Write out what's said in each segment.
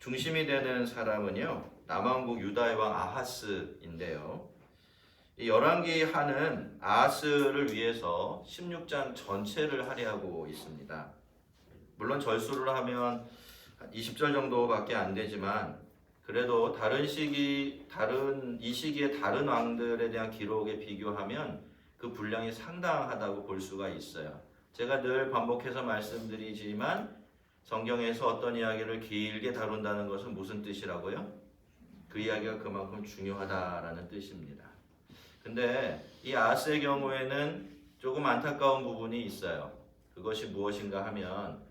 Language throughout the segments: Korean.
중심이 되는 사람은요 남왕국 유다의 왕 아하스인데요. 이 열왕기 하는 아하스를 위해서 16장 전체를 할애하고 있습니다. 물론 절수를 하면 20절 정도밖에 안 되지만 그래도 다른 시기 다른 이 시기의 다른 왕들에 대한 기록에 비교하면 그 분량이 상당하다고 볼 수가 있어요. 제가 늘 반복해서 말씀드리지만 성경에서 어떤 이야기를 길게 다룬다는 것은 무슨 뜻이라고요? 그 이야기가 그만큼 중요하다라는 뜻입니다. 근데 이 아스의 경우에는 조금 안타까운 부분이 있어요. 그것이 무엇인가 하면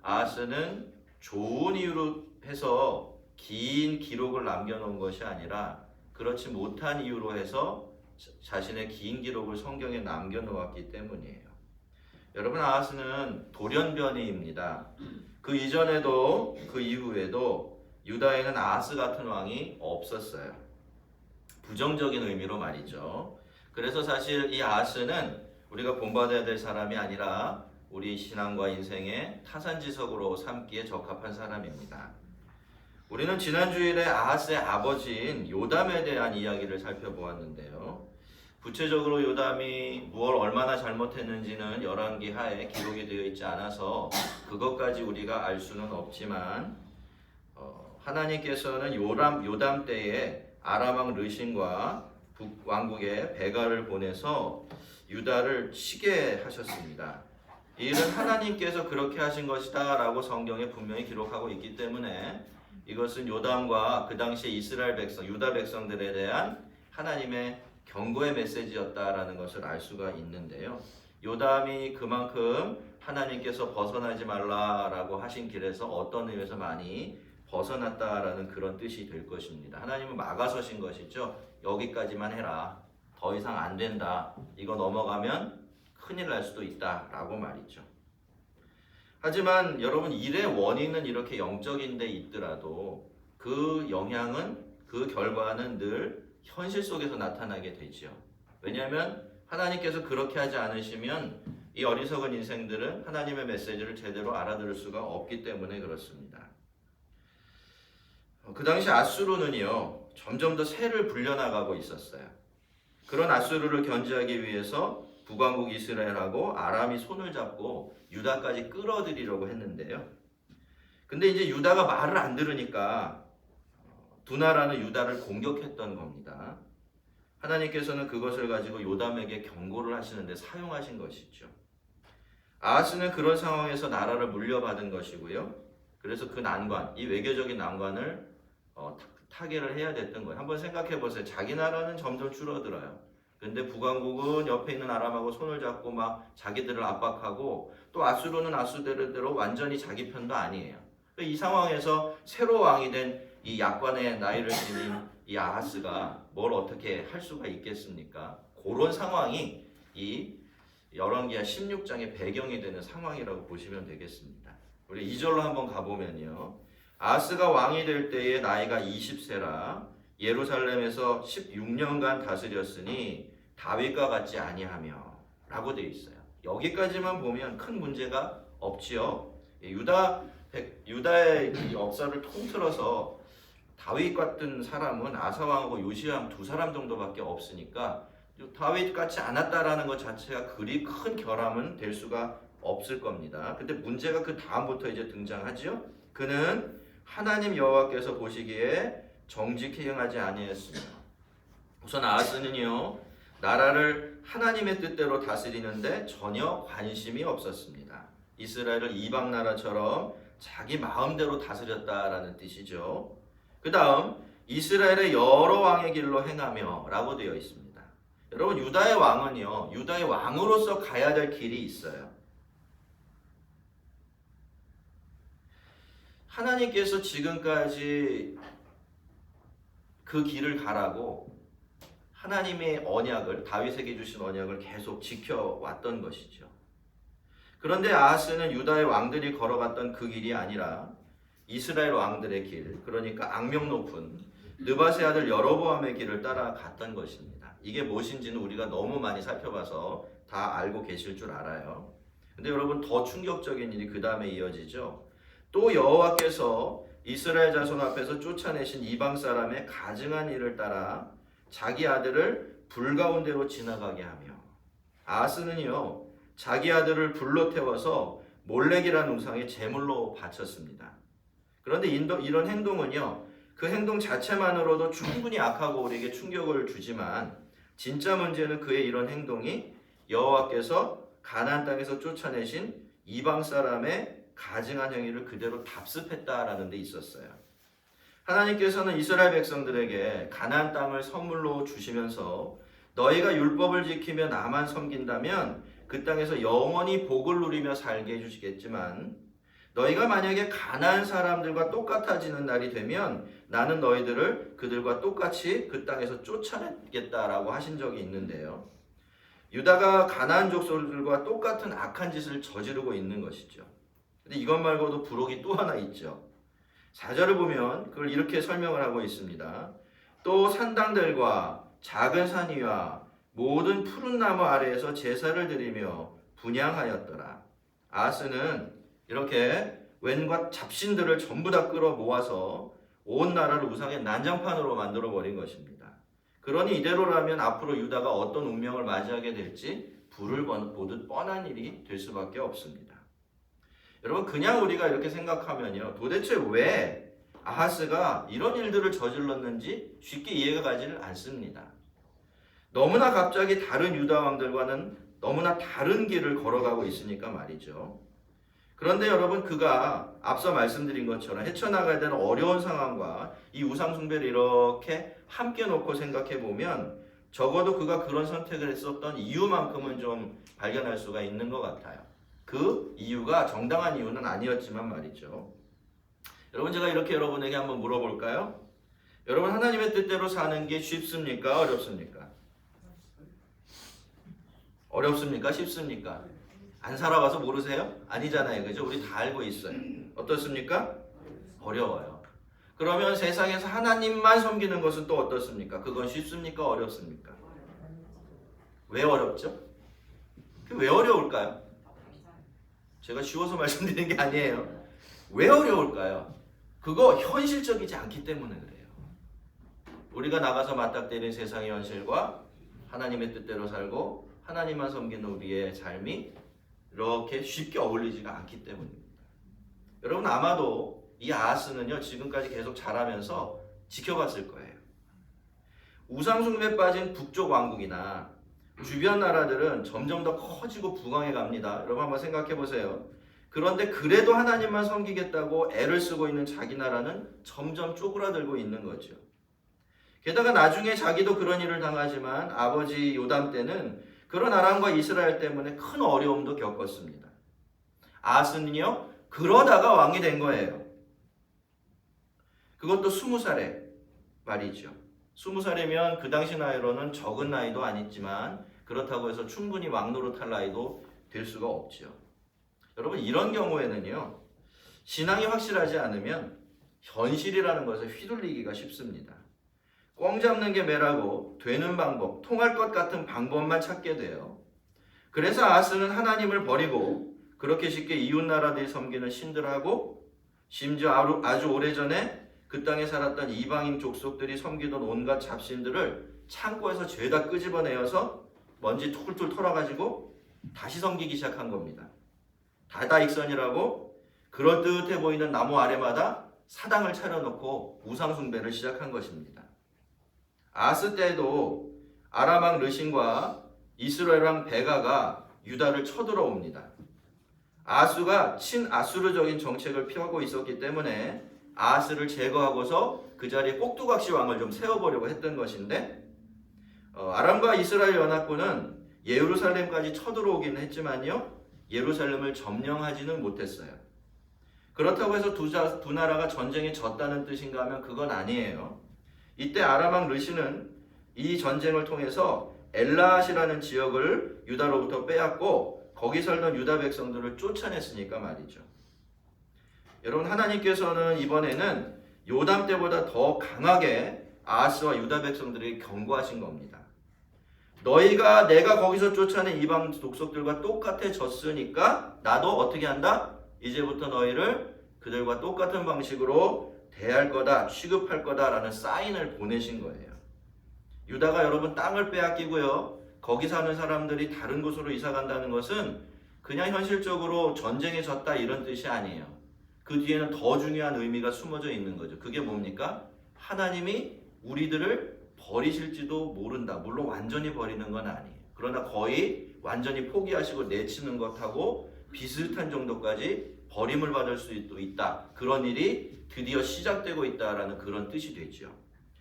아스는 좋은 이유로 해서 긴 기록을 남겨놓은 것이 아니라 그렇지 못한 이유로 해서 자- 자신의 긴 기록을 성경에 남겨놓았기 때문이에요. 여러분 아하스는 돌연변이입니다. 그 이전에도 그 이후에도 유다에는 아하스 같은 왕이 없었어요. 부정적인 의미로 말이죠. 그래서 사실 이 아하스는 우리가 본받아야 될 사람이 아니라 우리 신앙과 인생의 타산지석으로 삼기에 적합한 사람입니다. 우리는 지난 주일에 아하스의 아버지인 요담에 대한 이야기를 살펴보았는데요. 구체적으로 요담이 무엇 얼마나 잘못했는지는 열왕기 하에 기록이 되어 있지 않아서 그것까지 우리가 알 수는 없지만 어, 하나님께서는 요람 요담 때에 아람왕 르신과 북왕국에 베가를 보내서 유다를 치게 하셨습니다. 이 일은 하나님께서 그렇게 하신 것이다라고 성경에 분명히 기록하고 있기 때문에 이것은 요담과 그 당시에 이스라엘 백성, 유다 백성들에 대한 하나님의 경고의 메시지였다라는 것을 알 수가 있는데요. 요담이 그만큼 하나님께서 벗어나지 말라라고 하신 길에서 어떤 의미에서 많이 벗어났다라는 그런 뜻이 될 것입니다. 하나님은 막아서신 것이죠. 여기까지만 해라. 더 이상 안 된다. 이거 넘어가면 큰일 날 수도 있다라고 말이죠. 하지만 여러분 일의 원인은 이렇게 영적인 데 있더라도 그 영향은 그 결과는 늘 현실 속에서 나타나게 되지요. 왜냐하면 하나님께서 그렇게 하지 않으시면 이 어리석은 인생들은 하나님의 메시지를 제대로 알아들을 수가 없기 때문에 그렇습니다. 어, 그 당시 아수르는요 점점 더 세를 불려나가고 있었어요. 그런 아수르를 견제하기 위해서 북왕국 이스라엘하고 아람이 손을 잡고 유다까지 끌어들이려고 했는데요. 근데 이제 유다가 말을 안 들으니까 두 나라는 유다를 공격했던 겁니다. 하나님께서는 그것을 가지고 요담에게 경고를 하시는데 사용하신 것이죠. 아하스는 그런 상황에서 나라를 물려받은 것이고요. 그래서 그 난관, 이 외교적인 난관을 어, 타- 타개를 해야 됐던 거예요. 한번 생각해 보세요. 자기 나라는 점점 줄어들어요. 근데 북왕국은 옆에 있는 아람하고 손을 잡고 막 자기들을 압박하고 또 아수르는 아수르대로 완전히 자기 편도 아니에요. 이 상황에서 새로 왕이 된 이 약관의 나이를 지닌 이 아하스가 뭘 어떻게 할 수가 있겠습니까? 그런 상황이 이 열왕기하 16장의 배경이 되는 상황이라고 보시면 되겠습니다. 우리 2절로 한번 가보면요. 아하스가 왕이 될 때에 나이가 20세라 예루살렘에서 16년간 다스렸으니 다윗과 같지 아니하며 라고 되어 있어요. 여기까지만 보면 큰 문제가 없지요. 예, 유다 백- 유다의 이 역사를 통틀어서 다윗 같은 사람은 아사 왕하고 요시암 두 사람 정도밖에 없으니까 다윗 같지 않았다라는 것 자체가 그리 큰 결함은 될 수가 없을 겁니다. 근데 문제가 그 다음부터 이제 등장하지요. 그는 하나님 여호와께서 보시기에 정직히 행하지 아니했으며 우선 아하스는요 나라를 하나님의 뜻대로 다스리는데 전혀 관심이 없었습니다. 이스라엘을 이방 나라처럼 자기 마음대로 다스렸다라는 뜻이죠. 그 다음 이스라엘의 여러 왕의 길로 행하며 라고 되어 있습니다. 여러분 유다의 왕은요 유다의 왕으로서 가야 될 길이 있어요. 하나님께서 지금까지 그 길을 가라고 하나님의 언약을 다윗에게 주신 언약을 계속 지켜왔던 것이죠. 그런데 아하스는 유다의 왕들이 걸어갔던 그 길이 아니라 이스라엘 왕들의 길, 그러니까 악명 높은 느바세 아들 여로보암의 길을 따라갔던 것입니다. 이게 무엇인지는 우리가 너무 많이 살펴봐서 다 알고 계실 줄 알아요. 근데 여러분 더 충격적인 일이 그 다음에 이어지죠. 또 여호와께서 이스라엘 자손 앞에서 쫓아내신 이방 사람의 가증한 일을 따라 자기 아들을 불 가운데로 지나가게 하며 아스는요 자기 아들을 불로 태워서 몰렉이라는 우상의 제물로 바쳤습니다. 그런데 인도, 이런 행동은요 그 행동 자체만으로도 충분히 악하고 우리에게 충격을 주지만 진짜 문제는 그의 이런 행동이 여호와께서 가나안 땅에서 쫓아내신 이방 사람의 가증한 행위를 그대로 답습했다라는 데 있었어요. 하나님께서는 이스라엘 백성들에게 가나안 땅을 선물로 주시면서 너희가 율법을 지키며 나만 섬긴다면 그 땅에서 영원히 복을 누리며 살게 해주시겠지만 너희가 만약에 가나안 사람들과 똑같아지는 날이 되면 나는 너희들을 그들과 똑같이 그 땅에서 쫓아내겠다라고 하신 적이 있는데요. 유다가 가나안 족속들과 똑같은 악한 짓을 저지르고 있는 것이죠. 근데 이것 말고도 부록이 또 하나 있죠. 4절을 보면 그걸 이렇게 설명을 하고 있습니다. 또 산당들과 작은 산 위와 모든 푸른 나무 아래에서 제사를 드리며 분양하였더라. 아스는 이렇게 웬과 잡신들을 전부 다 끌어 모아서 온 나라를 우상의 난장판으로 만들어 버린 것입니다. 그러니 이대로라면 앞으로 유다가 어떤 운명을 맞이하게 될지 불을 보듯 뻔한 일이 될 수밖에 없습니다. 여러분 그냥 우리가 이렇게 생각하면요. 도대체 왜 아하스가 이런 일들을 저질렀는지 쉽게 이해가 가지를 않습니다. 너무나 갑자기 다른 유다 왕들과는 너무나 다른 길을 걸어가고 있으니까 말이죠. 그런데 여러분 그가 앞서 말씀드린 것처럼 헤쳐나가야 되는 어려운 상황과 이 우상 숭배를 이렇게 함께 놓고 생각해 보면 적어도 그가 그런 선택을 했었던 이유만큼은 좀 발견할 수가 있는 것 같아요. 그 이유가 정당한 이유는 아니었지만 말이죠. 여러분 제가 이렇게 여러분에게 한번 물어볼까요? 여러분 하나님의 뜻대로 사는 게 쉽습니까? 어렵습니까? 어렵습니까? 쉽습니까? 안 살아봐서 모르세요? 아니잖아요. 그죠? 우리 다 알고 있어요. 어떻습니까? 어려워요. 그러면 세상에서 하나님만 섬기는 것은 또 어떻습니까? 그건 쉽습니까? 어렵습니까? 왜 어렵죠? 왜 어려울까요? 제가 쉬워서 말씀드리는 게 아니에요. 왜 어려울까요? 그거 현실적이지 않기 때문에 그래요. 우리가 나가서 맞닥뜨린 세상의 현실과 하나님의 뜻대로 살고 하나님만 섬기는 우리의 삶이 이렇게 쉽게 어울리지가 않기 때문입니다. 여러분 아마도 이 아하스는요 지금까지 계속 자라면서 지켜봤을 거예요. 우상숭배에 빠진 북쪽 왕국이나 주변 나라들은 점점 더 커지고 부강해 갑니다. 여러분 한번 생각해 보세요. 그런데 그래도 하나님만 섬기겠다고 애를 쓰고 있는 자기 나라는 점점 쪼그라들고 있는 거죠. 게다가 나중에 자기도 그런 일을 당하지만 아버지 요담 때는 그런 아람과 이스라엘 때문에 큰 어려움도 겪었습니다. 아스는요 그러다가 왕이 된 거예요. 그것도 스무 살에 말이죠. 스무 살이면 그 당시 나이로는 적은 나이도 아니지만 그렇다고 해서 충분히 왕 노릇할 나이도 될 수가 없죠. 여러분 이런 경우에는요 신앙이 확실하지 않으면 현실이라는 것에 휘둘리기가 쉽습니다. 꽝 잡는 게 매라고 되는 방법, 통할 것 같은 방법만 찾게 돼요. 그래서 아스는 하나님을 버리고 그렇게 쉽게 이웃 나라들이 섬기는 신들하고 심지어 아주 오래전에 그 땅에 살았던 이방인 족속들이 섬기던 온갖 잡신들을 창고에서 죄다 끄집어내어서 먼지 툴툴 털어가지고 다시 섬기기 시작한 겁니다. 다다익선이라고 그럴듯해 보이는 나무 아래마다 사당을 차려놓고 우상숭배를 시작한 것입니다. 아스 때도 아람 왕 르신과 이스라엘 왕 베가가 유다를 쳐들어옵니다. 아수가 친아수르적인 정책을 피하고 있었기 때문에 아스를 제거하고서 그 자리에 꼭두각시 왕을 좀 세워보려고 했던 것인데 어, 아람과 이스라엘 연합군은 예루살렘까지 쳐들어오기는 했지만요 예루살렘을 점령하지는 못했어요. 그렇다고 해서 두, 자, 두 나라가 전쟁에 졌다는 뜻인가 하면 그건 아니에요. 이때 아람 왕 르시는 이 전쟁을 통해서 엘라앗이라는 지역을 유다로부터 빼앗고 거기 살던 유다 백성들을 쫓아냈으니까 말이죠. 여러분 하나님께서는 이번에는 요담 때보다 더 강하게 아스와 유다 백성들에게 경고하신 겁니다. 너희가 내가 거기서 쫓아낸 이방 독속들과 똑같아졌으니까 나도 어떻게 한다? 이제부터 너희를 그들과 똑같은 방식으로 대할 거다, 취급할 거다라는 사인을 보내신 거예요. 유다가 여러분 땅을 빼앗기고요. 거기 사는 사람들이 다른 곳으로 이사 간다는 것은 그냥 현실적으로 전쟁에 졌다 이런 뜻이 아니에요. 그 뒤에는 더 중요한 의미가 숨어져 있는 거죠. 그게 뭡니까? 하나님이 우리들을 버리실지도 모른다. 물론 완전히 버리는 건 아니에요. 그러나 거의 완전히 포기하시고 내치는 것하고 비슷한 정도까지 버림을 받을 수도 있다. 그런 일이 드디어 시작되고 있다라는 그런 뜻이 되죠.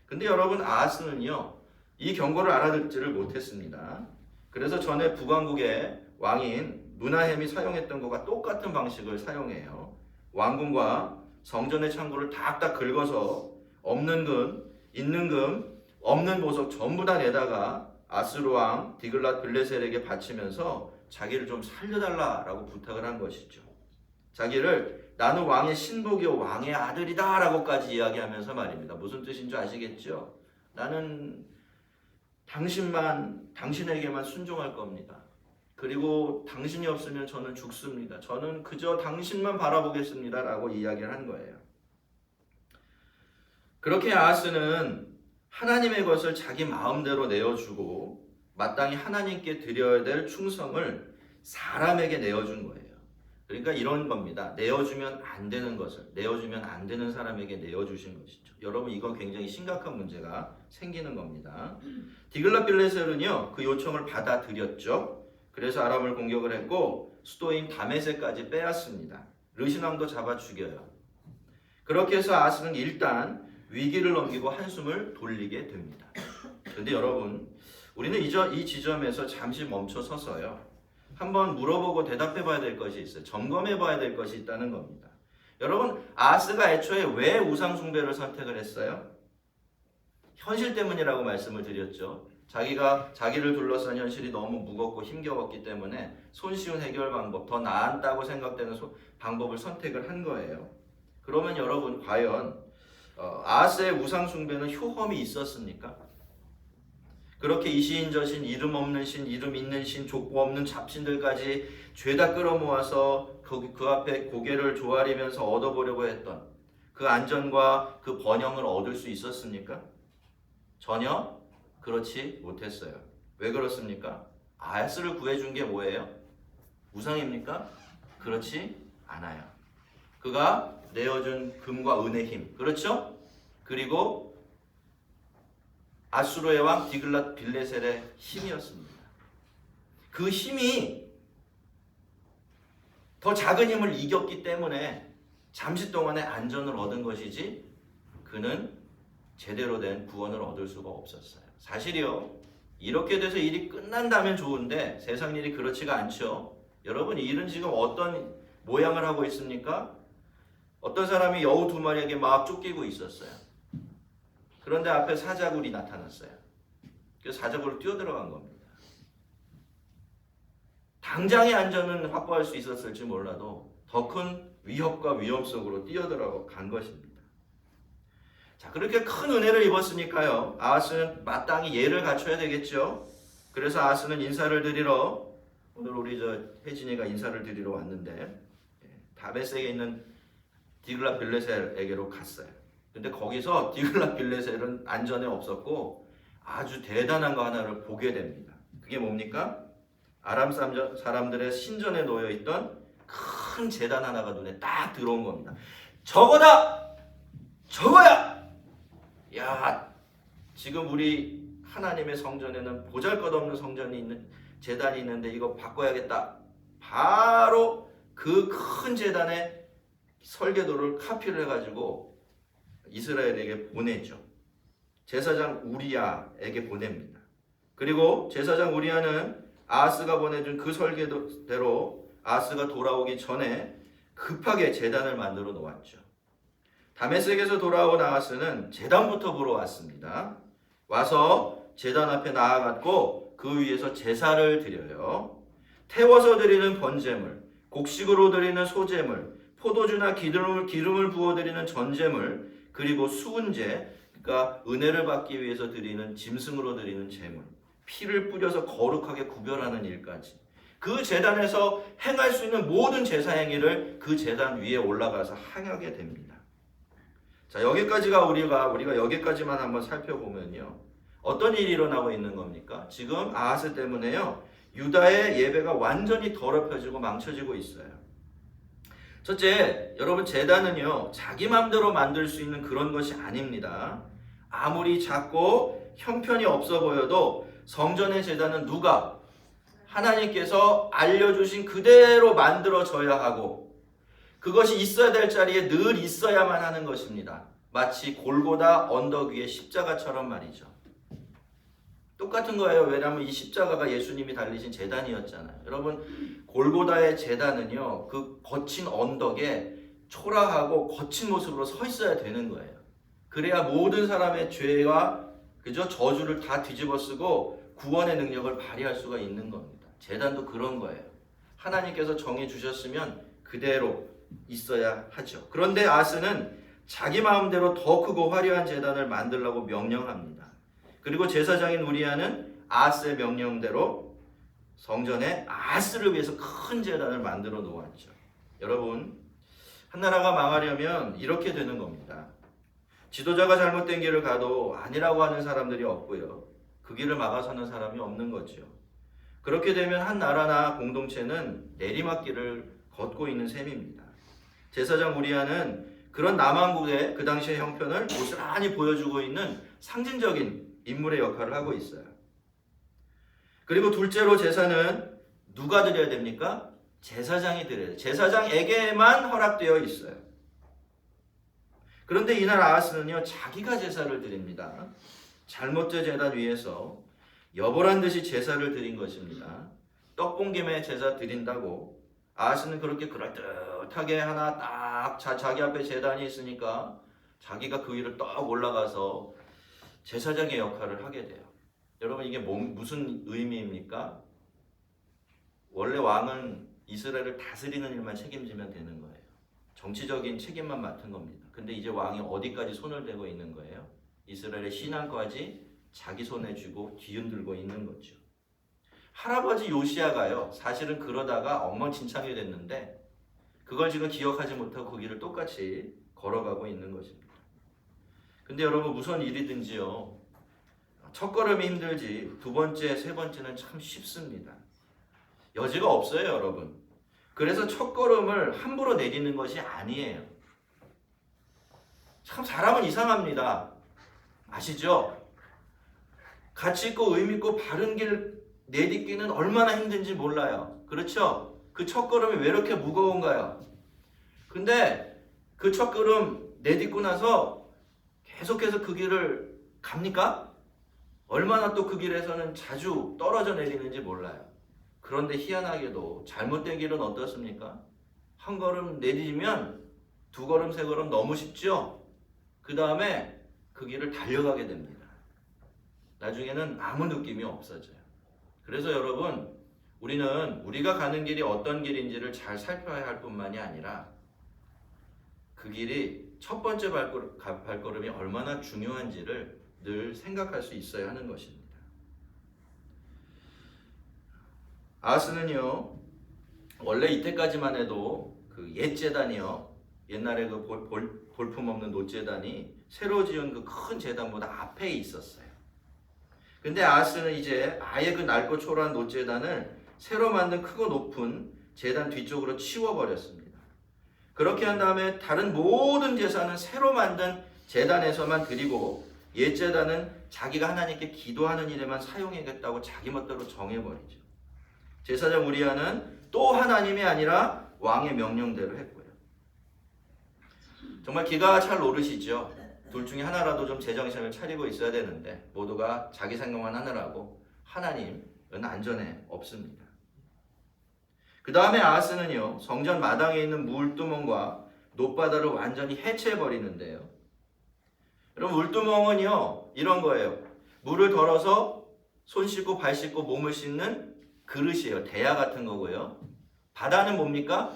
근데 여러분 아하스는요. 이 경고를 알아듣지를 못했습니다. 그래서 전에 북왕국의 왕인 문하햄이 사용했던 것과 똑같은 방식을 사용해요. 왕궁과 성전의 창고를 딱딱 긁어서 없는 금, 있는 금, 없는 보석 전부 다 내다가 아스루 왕 디글랏 빌레셀에게 바치면서 자기를 좀 살려달라라고 부탁을 한 것이죠. 자기를 나는 왕의 신복이요 왕의 아들이다라고까지 이야기하면서 말입니다. 무슨 뜻인 줄 아시겠죠? 나는 당신만 당신에게만 순종할 겁니다. 그리고 당신이 없으면 저는 죽습니다. 저는 그저 당신만 바라보겠습니다라고 이야기를 한 거예요. 그렇게 아하스는 하나님의 것을 자기 마음대로 내어주고 마땅히 하나님께 드려야 될 충성을 사람에게 내어준 거예요. 그러니까 이런 겁니다. 내어주면 안 되는 것을 내어주면 안 되는 사람에게 내어주신 것이죠. 여러분 이건 굉장히 심각한 문제가 생기는 겁니다. 디글라 빌레셀은요 그 요청을 받아들였죠. 그래서 아람을 공격을 했고 수도인 다메세까지 빼앗습니다. 르시남도 잡아 죽여요. 그렇게 해서 아스는 일단 위기를 넘기고 한숨을 돌리게 됩니다. 근데 여러분 우리는 이, 저, 이 지점에서 잠시 멈춰 서서요. 한번 물어보고 대답해 봐야 될 것이 있어요. 점검해 봐야 될 것이 있다는 겁니다. 여러분, 아스가 애초에 왜 우상숭배를 선택을 했어요? 현실 때문이라고 말씀을 드렸죠. 자기가 자기를 둘러싼 현실이 너무 무겁고 힘겨웠기 때문에 손쉬운 해결 방법, 더 나았다고 생각되는 소, 방법을 선택을 한 거예요. 그러면 여러분, 과연 어, 아스의 우상숭배는 효험이 있었습니까? 그렇게 이 시인 저신 이름 없는 신 이름 있는 신 족보 없는 잡신들까지 죄다 끌어모아서 그, 그 앞에 고개를 조아리면서 얻어보려고 했던 그 안전과 그 번영을 얻을 수 있었습니까? 전혀 그렇지 못했어요. 왜 그렇습니까? 아야스를 구해준 게 뭐예요? 우상입니까? 그렇지 않아요. 그가 내어준 금과 은의 힘, 그렇죠? 그리고 아수르의 왕 디글랏 빌레셀의 힘이었습니다. 그 힘이 더 작은 힘을 이겼기 때문에 잠시 동안의 안전을 얻은 것이지 그는 제대로 된 구원을 얻을 수가 없었어요. 사실이요. 이렇게 돼서 일이 끝난다면 좋은데 세상 일이 그렇지가 않죠. 여러분 이 일은 지금 어떤 모양을 하고 있습니까? 어떤 사람이 여우 두 마리에게 막 쫓기고 있었어요. 그런데 앞에 사자굴이 나타났어요. 그래서 사자굴로 뛰어들어간 겁니다. 당장의 안전은 확보할 수 있었을지 몰라도 더 큰 위협과 위험 속으로 뛰어들어간 것입니다. 자, 그렇게 큰 은혜를 입었으니까요. 아하스는 마땅히 예를 갖춰야 되겠죠. 그래서 아하스는 인사를 드리러 오늘 우리 저 혜진이가 인사를 드리러 왔는데 예, 다베스에 있는 디글라 빌레셀에게로 갔어요. 근데 거기서 디글라 빌레셀은 안전에 없었고 아주 대단한 거 하나를 보게 됩니다. 그게 뭡니까? 아람 사람들의 신전에 놓여 있던 큰 재단 하나가 눈에 딱 들어온 겁니다. 저거다! 저거야! 야, 지금 우리 하나님의 성전에는 보잘 것 없는 성전이 있는 재단이 있는데 이거 바꿔야겠다. 바로 그 큰 재단의 설계도를 카피를 해가지고 이스라엘에게 보내죠. 제사장 우리야에게 보냅니다. 그리고 제사장 우리야는 아스가 보내준 그 설계대로 아스가 돌아오기 전에 급하게 재단을 만들어 놓았죠. 다메섹에서 돌아온 아하스는 재단부터 보러 왔습니다. 와서 재단 앞에 나아갔고 그 위에서 제사를 드려요. 태워서 드리는 번제물, 곡식으로 드리는 소제물, 포도주나 기름을 기름을 부어 드리는 전제물, 그리고 수은제, 그러니까 은혜를 받기 위해서 드리는 짐승으로 드리는 제물, 피를 뿌려서 거룩하게 구별하는 일까지 그 재단에서 행할 수 있는 모든 제사 행위를 그 재단 위에 올라가서 행하게 됩니다. 자, 여기까지가 우리가 우리가 여기까지만 한번 살펴보면요. 어떤 일이 일어나고 있는 겁니까? 지금 아하스 때문에요. 유다의 예배가 완전히 더럽혀지고 망쳐지고 있어요. 첫째, 여러분 재단은요. 자기 마음대로 만들 수 있는 그런 것이 아닙니다. 아무리 작고 형편이 없어 보여도 성전의 재단은 누가 하나님께서 알려주신 그대로 만들어져야 하고 그것이 있어야 될 자리에 늘 있어야만 하는 것입니다. 마치 골고다 언덕 위에 십자가처럼 말이죠. 똑같은 거예요. 왜냐하면 이 십자가가 예수님이 달리신 재단이었잖아요. 여러분 골고다의 재단은요 그 거친 언덕에 초라하고 거친 모습으로 서 있어야 되는 거예요. 그래야 모든 사람의 죄와 그저 저주를 다 뒤집어쓰고 구원의 능력을 발휘할 수가 있는 겁니다. 재단도 그런 거예요. 하나님께서 정해 주셨으면 그대로 있어야 하죠. 그런데 아스는 자기 마음대로 더 크고 화려한 재단을 만들라고 명령합니다. 그리고 제사장인 우리아는 아스의 명령대로 성전에 아스를 위해서 큰 재단을 만들어 놓았죠. 여러분, 한 나라가 망하려면 이렇게 되는 겁니다. 지도자가 잘못된 길을 가도 아니라고 하는 사람들이 없고요. 그 길을 막아서는 사람이 없는 거죠. 그렇게 되면 한 나라나 공동체는 내리막길을 걷고 있는 셈입니다. 제사장 우리아는 그런 남한국의 그 당시의 형편을 고스란히 보여주고 있는 상징적인 인물의 역할을 하고 있어요. 그리고 둘째로 제사는 누가 드려야 됩니까? 제사장이 드려야 돼요. 제사장에게만 허락되어 있어요. 그런데 이날 아하스는요 자기가 제사를 드립니다. 잘못된 재단 위에서 여보란 듯이 제사를 드린 것입니다. 떡봉김에 제사 드린다고 아하스는 그렇게 그럴듯하게 하나 딱 자, 자기 앞에 재단이 있으니까 자기가 그 위를 떡 올라가서 제사장의 역할을 하게 돼요. 여러분 이게 뭐, 무슨 의미입니까? 원래 왕은 이스라엘을 다스리는 일만 책임지면 되는 거예요. 정치적인 책임만 맡은 겁니다. 근데 이제 왕이 어디까지 손을 대고 있는 거예요? 이스라엘의 신앙까지 자기 손에 쥐고 뒤흔들고 있는 거죠. 할아버지 요시아가요. 사실은 그러다가 엉망진창이 됐는데 그걸 지금 기억하지 못하고 그 길을 똑같이 걸어가고 있는 것입니다. 근데 여러분 무슨 일이든지요. 첫 걸음이 힘들지 두 번째, 세 번째는 참 쉽습니다. 여지가 없어요, 여러분. 그래서 첫 걸음을 함부로 내디는 것이 아니에요. 참 사람은 이상합니다. 아시죠? 가치 있고 의미 있고 바른 길 내딛기는 얼마나 힘든지 몰라요. 그렇죠? 그 첫 걸음이 왜 이렇게 무거운가요? 근데 그 첫 걸음 내딛고 나서 계속해서 그 길을 갑니까? 얼마나 또 그 길에서는 자주 떨어져 내리는지 몰라요. 그런데 희한하게도 잘못된 길은 어떻습니까? 한 걸음 내디디면 두 걸음, 세 걸음 너무 쉽죠? 그 다음에 그 길을 달려가게 됩니다. 나중에는 아무 느낌이 없어져요. 그래서 여러분, 우리는 우리가 가는 길이 어떤 길인지를 잘 살펴야 할 뿐만이 아니라 그 길이 첫 번째 발걸음, 발걸음이 얼마나 중요한지를 늘 생각할 수 있어야 하는 것입니다. 아스는요, 원래 이때까지만 해도 그 옛 재단이요, 옛날에 그 볼, 볼, 볼품 없는 노 재단이 새로 지은 그 큰 재단보다 앞에 있었어요. 근데 아스는 이제 아예 그 낡고 초라한 노 재단을 새로 만든 크고 높은 재단 뒤쪽으로 치워버렸습니다. 그렇게 한 다음에 다른 모든 제사는 새로 만든 재단에서만 드리고 옛 재단은 자기가 하나님께 기도하는 일에만 사용하겠다고 자기 멋대로 정해버리죠. 제사장 우리아는 또 하나님이 아니라 왕의 명령대로 했고요. 정말 기가 찰 노릇이죠. 둘 중에 하나라도 좀 제정신을 차리고 있어야 되는데 모두가 자기 생각만 하느라고 하나님은 안전에 없습니다. 그 다음에 아하스는요 성전 마당에 있는 물두멍과 높바다를 완전히 해체해 버리는데요. 여러분 물두멍은요 이런 거예요. 물을 덜어서 손 씻고 발 씻고 몸을 씻는 그릇이에요. 대야 같은 거고요. 바다는 뭡니까?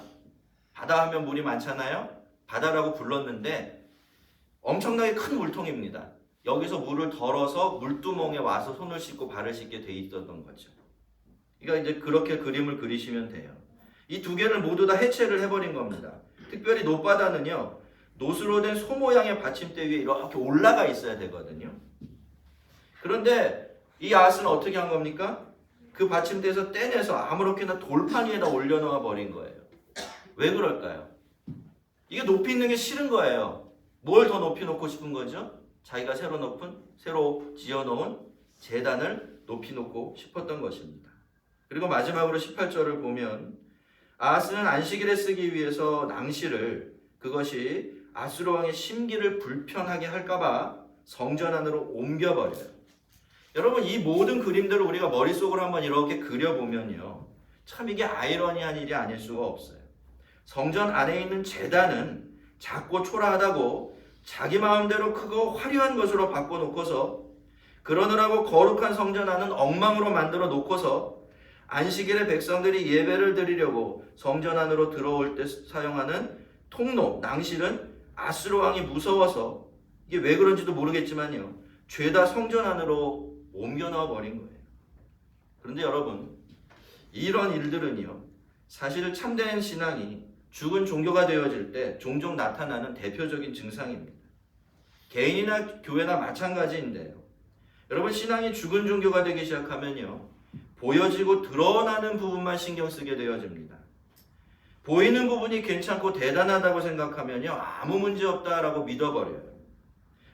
바다 하면 물이 많잖아요. 바다라고 불렀는데 엄청나게 큰 물통입니다. 여기서 물을 덜어서 물두멍에 와서 손을 씻고 발을 씻게 돼 있었던 거죠. 그러니까 이제 그렇게 그림을 그리시면 돼요. 이 두 개를 모두 다 해체를 해버린 겁니다. 특별히 노바다는요, 노수로 된 소 모양의 받침대 위에 이렇게 올라가 있어야 되거든요. 그런데 이 아스는 어떻게 한 겁니까? 그 받침대에서 떼내서 아무렇게나 돌판 위에다 올려놓아 버린 거예요. 왜 그럴까요? 이게 높이 있는 게 싫은 거예요. 뭘 더 높이 놓고 싶은 거죠? 자기가 새로 높은 새로 지어놓은 재단을 높이 놓고 싶었던 것입니다. 그리고 마지막으로 18절을 보면 아하스는 안식일에 쓰기 위해서 낭시를 그것이 아수르 왕의 심기를 불편하게 할까봐 성전 안으로 옮겨버려요. 여러분 이 모든 그림들을 우리가 머릿속으로 한번 이렇게 그려보면요. 참 이게 아이러니한 일이 아닐 수가 없어요. 성전 안에 있는 재단은 작고 초라하다고 자기 마음대로 크고 화려한 것으로 바꿔놓고서 그러느라고 거룩한 성전 안은 엉망으로 만들어 놓고서 안식일에 백성들이 예배를 드리려고 성전 안으로 들어올 때 사용하는 통로, 낭실은 아수르 왕이 무서워서 이게 왜 그런지도 모르겠지만요. 죄다 성전 안으로 옮겨 넣어 버린 거예요. 그런데 여러분, 이런 일들은요. 사실 참된 신앙이 죽은 종교가 되어질 때 종종 나타나는 대표적인 증상입니다. 개인이나 교회나 마찬가지인데요. 여러분 신앙이 죽은 종교가 되기 시작하면요. 보여지고 드러나는 부분만 신경 쓰게 되어집니다. 보이는 부분이 괜찮고 대단하다고 생각하면요. 아무 문제 없다라고 믿어버려요.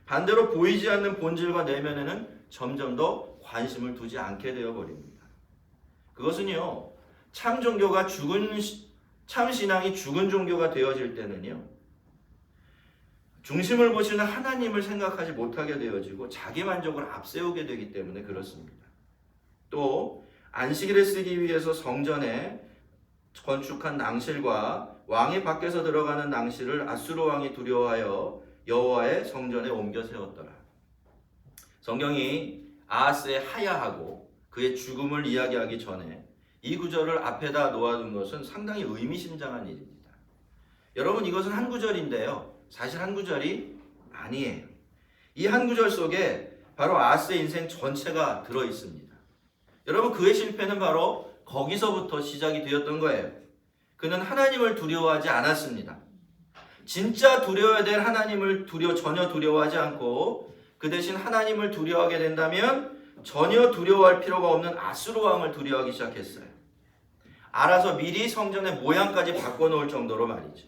반대로 보이지 않는 본질과 내면에는 점점 더 관심을 두지 않게 되어버립니다. 그것은요. 참 종교가 죽은 시- 참 신앙이 죽은 종교가 되어질 때는요. 중심을 보시는 하나님을 생각하지 못하게 되어지고 자기 만족을 앞세우게 되기 때문에 그렇습니다. 또 안식일에 쓰기 위해서 성전에 건축한 낭실과 왕이 밖에서 들어가는 낭실을 아수르 왕이 두려워하여 여호와의 성전에 옮겨 세웠더라. 성경이 아하스의 하야하고 그의 죽음을 이야기하기 전에 이 구절을 앞에다 놓아둔 것은 상당히 의미심장한 일입니다. 여러분 이것은 한 구절인데요. 사실 한 구절이 아니에요. 이 한 구절 속에 바로 아하스의 인생 전체가 들어 있습니다. 여러분 그의 실패는 바로 거기서부터 시작이 되었던 거예요. 그는 하나님을 두려워하지 않았습니다. 진짜 두려워야 될 하나님을 두려 전혀 두려워하지 않고 그 대신 하나님을 두려워하게 된다면 전혀 두려워할 필요가 없는 아수르 왕을 두려워하기 시작했어요. 알아서 미리 성전의 모양까지 바꿔 놓을 정도로 말이죠.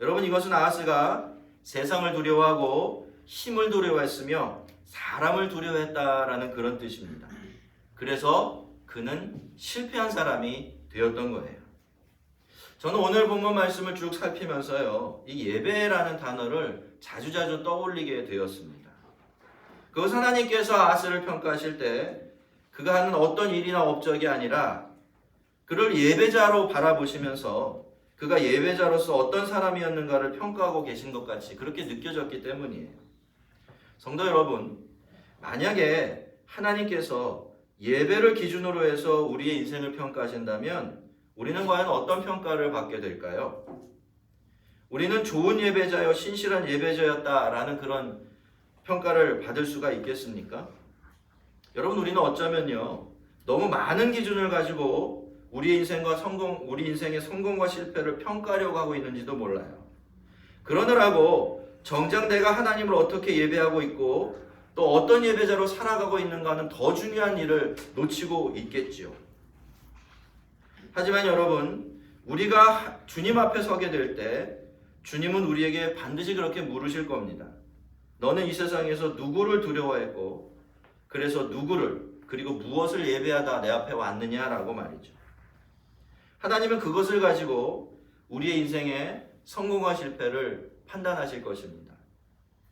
여러분 이것은 아하스가 세상을 두려워하고 힘을 두려워했으며 사람을 두려워했다라는 그런 뜻입니다. 그래서 그는 실패한 사람이 되었던 거예요. 저는 오늘 본문 말씀을 쭉 살피면서요. 이 예배라는 단어를 자주자주 떠올리게 되었습니다. 그것 하나님께서 아스를 평가하실 때 그가 하는 어떤 일이나 업적이 아니라 그를 예배자로 바라보시면서 그가 예배자로서 어떤 사람이었는가를 평가하고 계신 것 같이 그렇게 느껴졌기 때문이에요. 성도 여러분, 만약에 하나님께서 예배를 기준으로 해서 우리의 인생을 평가하신다면 우리는 과연 어떤 평가를 받게 될까요? 우리는 좋은 예배자여 신실한 예배자였다라는 그런 평가를 받을 수가 있겠습니까? 여러분 우리는 어쩌면요 너무 많은 기준을 가지고 우리 인생과 성공, 우리 인생의 성공과 실패를 평가하려고 하고 있는지도 몰라요. 그러느라고 정작 내가 하나님을 어떻게 예배하고 있고 또 어떤 예배자로 살아가고 있는가는 더 중요한 일을 놓치고 있겠지요. 하지만 여러분, 우리가 주님 앞에 서게 될 때 주님은 우리에게 반드시 그렇게 물으실 겁니다. 너는 이 세상에서 누구를 두려워했고 그래서 누구를 그리고 무엇을 예배하다 내 앞에 왔느냐라고 말이죠. 하나님은 그것을 가지고 우리의 인생의 성공과 실패를 판단하실 것입니다.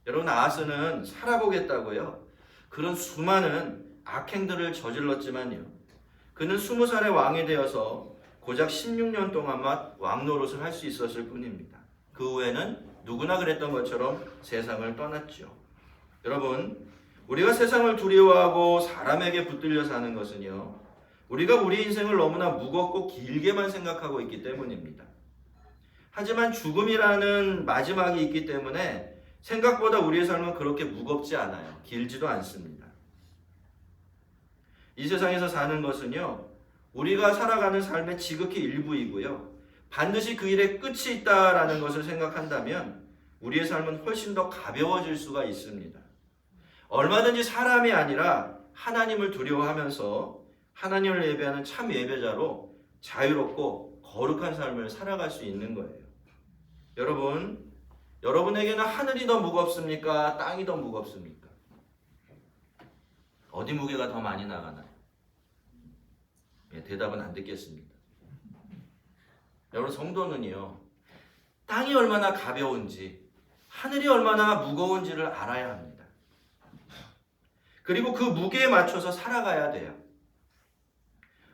여러분 아하스는 살아보겠다고요. 그런 수많은 악행들을 저질렀지만요. 그는 스무 살의 왕이 되어서 고작 16년 동안만 왕 노릇을 할 수 있었을 뿐입니다. 그 후에는 누구나 그랬던 것처럼 세상을 떠났죠. 여러분, 우리가 세상을 두려워하고 사람에게 붙들려 사는 것은요. 우리가 우리 인생을 너무나 무겁고 길게만 생각하고 있기 때문입니다. 하지만 죽음이라는 마지막이 있기 때문에 생각보다 우리의 삶은 그렇게 무겁지 않아요. 길지도 않습니다. 이 세상에서 사는 것은요, 우리가 살아가는 삶의 지극히 일부이고요. 반드시 그 일에 끝이 있다라는 것을 생각한다면 우리의 삶은 훨씬 더 가벼워질 수가 있습니다. 얼마든지 사람이 아니라 하나님을 두려워하면서 하나님을 예배하는 참 예배자로 자유롭고 거룩한 삶을 살아갈 수 있는 거예요. 여러분, 여러분에게는 하늘이 더 무겁습니까? 땅이 더 무겁습니까? 어디 무게가 더 많이 나가나요? 예, 대답은 안 듣겠습니다. 여러분 성도는요 땅이 얼마나 가벼운지 하늘이 얼마나 무거운지를 알아야 합니다. 그리고 그 무게에 맞춰서 살아가야 돼요.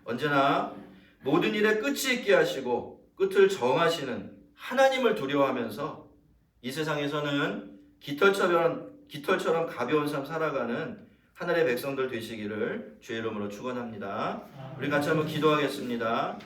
언제나 모든 일에 끝이 있게 하시고 끝을 정하시는 하나님을 두려워하면서 이 세상에서는 깃털처럼 깃털처럼 가벼운 삶 살아가는 하늘의 백성들 되시기를 주의 이름으로 축원합니다. 우리 같이 한번 기도하겠습니다.